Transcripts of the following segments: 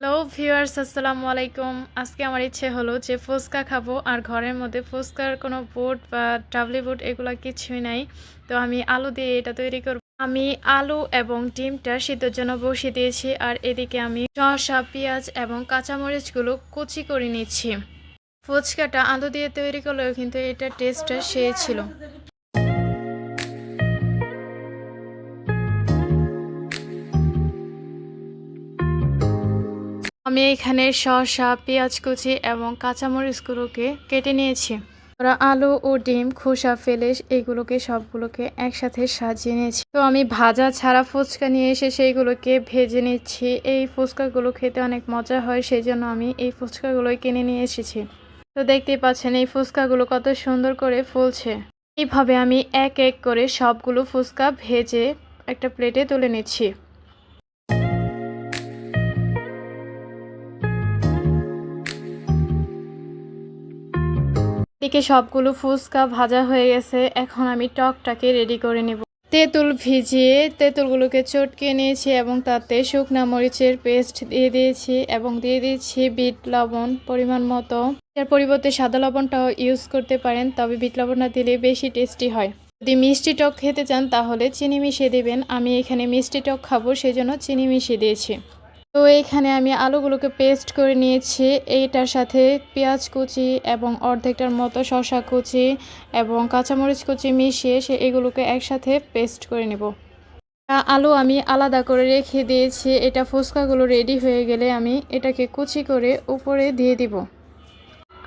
Hello viewers, আসসালামু আলাইকুম। আজকে আমার ইচ্ছে হলো যে ফুচকা খাব, আর ঘরের মধ্যে ফুচকার কোনো বুট বা ডাবলি বুট এগুলো কিছুই নাই। তো আমি আলু দিয়ে এটা তৈরি করব। আমি আলু এবং ডিমটা সিদ্ধর জন্য বসিয়ে দিয়েছি, আর এদিকে আমি শসা, পেঁয়াজ এবং কাঁচামরিচগুলো কুচি করে নিচ্ছি। ফুচকাটা আলু দিয়ে তৈরি করলেও কিন্তু এটা টেস্টটা সেই ছিল। আমি এখানে শসা, পেঁয়াজ কুচি এবং কাঁচামরিচগুলোকে কেটে নিয়েছি। ওরা আলু ও ডিম, খোসা ফেলে এগুলোকে সবগুলোকে একসাথে সাজিয়ে নিয়েছি। তো আমি ভাজা ছাড়া ফুচকা নিয়ে এসে সেইগুলোকে ভেজে নিচ্ছি। এই ফুচকাগুলো খেতে অনেক মজা হয় সেই জন্য আমি এই ফুচকাগুলোই কিনে নিয়ে এসেছি। তো দেখতেই পাচ্ছেন এই ফুচকাগুলো কত সুন্দর করে ফুলছে। এইভাবে আমি এক এক করে সবগুলো ফুচকা ভেজে একটা প্লেটে তুলে নিচ্ছি। এদিকে সবগুলো ফুচকা ভাজা হয়ে গেছে। এখন আমি টকটাকে রেডি করে নেব। তেঁতুল ভিজিয়ে তেঁতুলগুলোকে চটকে নিয়েছি এবং তাতে শুকনা মরিচের পেস্ট দিয়ে দিয়েছি এবং দিয়ে দিয়েছি বিট লবণ পরিমাণ মতো। এর পরিবর্তে সাদা লবণটাও ইউজ করতে পারেন, তবে বিট লবণটা দিলে বেশি টেস্টি হয়। যদি মিষ্টি টক খেতে চান, তাহলে চিনি মিশিয়ে দেবেন। আমি এখানে মিষ্টি টক খাব সেই জন্য চিনি মিশিয়ে দিয়েছি। তো এইখানে আমি আলুগুলোকে পেস্ট করে নিয়েছি। এইটার সাথে পেঁয়াজ কুচি এবং অর্ধেকটার মতো শসা কুচি এবং কাঁচামরিচ কুচি মিশিয়ে সে এগুলোকে একসাথে পেস্ট করে নেব। আলু আমি আলাদা করে রেখে দিয়েছি। এটা ফুচকাগুলো রেডি হয়ে গেলে আমি এটাকে কুচি করে উপরে দিয়ে দিব।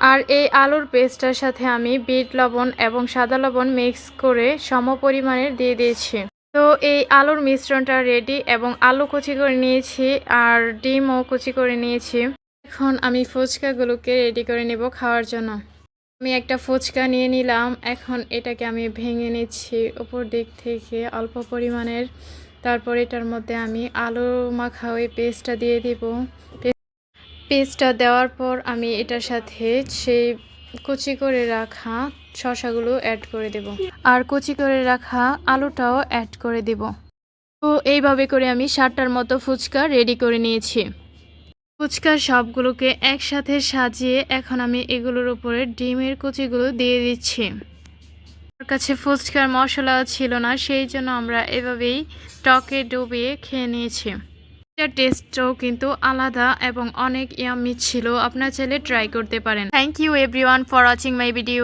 আর এই আলুর পেস্টটার সাথে আমি বিট লবণ এবং সাদা লবণ মিক্স করে সম পরিমাণের দিয়ে দিয়েছি। তো এই আলুর মিশ্রণটা রেডি এবং আলু কুচি করে নিয়েছি আর ডিমও কুচি করে নিয়েছি। এখন আমি ফুচকাগুলোকে রেডি করে নেব খাওয়ার জন্য। আমি একটা ফুচকা নিয়ে নিলাম। এখন এটাকে আমি ভেঙে নিচ্ছি উপর দিক থেকে অল্প পরিমাণের। তারপর এটার মধ্যে আমি আলু মাখা ওই পেস্টটা দিয়ে দিব। পেস্টটা দেওয়ার পর আমি এটার সাথে সেই কুচি করে রাখা শশাগুলো অ্যাড করে দেব। আর কুচি করে রাখা আলুটাও অ্যাড করে দেব। তো এইভাবে করে আমি সাতটার মতো ফুচকা রেডি করে নিয়েছি। ফুচকার সবগুলোকে একসাথে সাজিয়ে এখন আমি এগুলোর উপরে ডিমের কুচিগুলো দিয়ে দিচ্ছি। আমার কাছে ফুচকার মশলা ছিল না, সেই জন্য আমরা এভাবেই টকে ডুবিয়ে খেয়ে নিয়েছি। এটার টেস্টও কিন্তু আলাদা এবং অনেক ইয়ামি ছিল। আপনার ছেলে ট্রাই করতে পারেন। Thank you everyone for watching my video